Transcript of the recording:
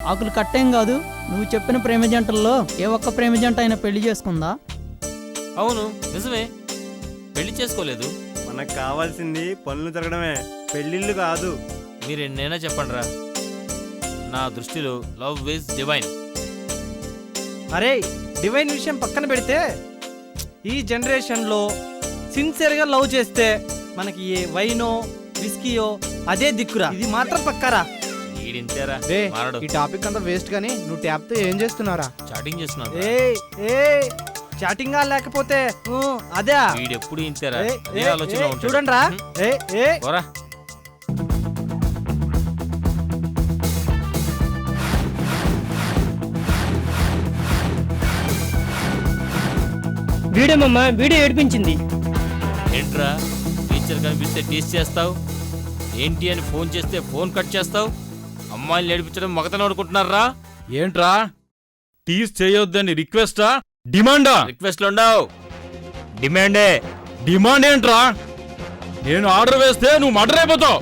ఆకులు కట్టేం కాదు. నువ్వు చెప్పిన ప్రేమ జంటల్లో ఏ ఒక్క ప్రేమ జంట అయినా పెళ్ళి చేసుకుందా? అవును నిజమే. పెళ్ళి చేసుకోలేదు. మనకు కావాల్సింది పనులు జరగడమే. పెళ్ళిళ్ళు కాదు. మీరు ఎన్నైనా చెప్పండిరా. నా దృష్టిలో లవ్ ఇస్ డివైన్ అరే డివైన్ విషయం పక్కన పెడితే ఈ జనరేషన్లో సిన్సియర్గా లవ్ చేస్తే మనకి ఏ వైనో విస్కీయో అదే దిక్కురా. ఇది మాత్రం పక్కరా? ఈడింతేరా రే మారడు. ఈ టాపిక్ అంతా వేస్ట్ కానీ నువ్వు ట్యాప్తో ఏం చేస్తున్నారా చాటింగ్ చేస్తున్నాడు ఏ ఏ చాటింగా లేకపోతే ఊ, అదే. వీడెప్పుడు ఇంతేరా? ఏ, అదే ఏ, ఆలోచన ఏ, చూడండి రా ఏ ఏ పోరా. వీడేమమ్మా వీడియో ఏడిపించింది. ఏంట్రా? టీచర్ కనిపిస్తే టీస్ చేస్తావు? ఏంటి అని ఫోన్ చేస్తే ఫోన్ కట్ చేస్తావు? అమ్మాయిలు నేర్పించడం మగతనం అనుకుంటున్నారా? ఏంట్రా? టీస్ చేయొద్దని రిక్వెస్టా? డిమాండా? రిక్వెస్ట్లు ఉండవు. డిమాండే. డిమాండ్ ఏంట్రా? నేను ఆర్డర్ వేస్తే నువ్వు మర్డర్ అయిపోతావు.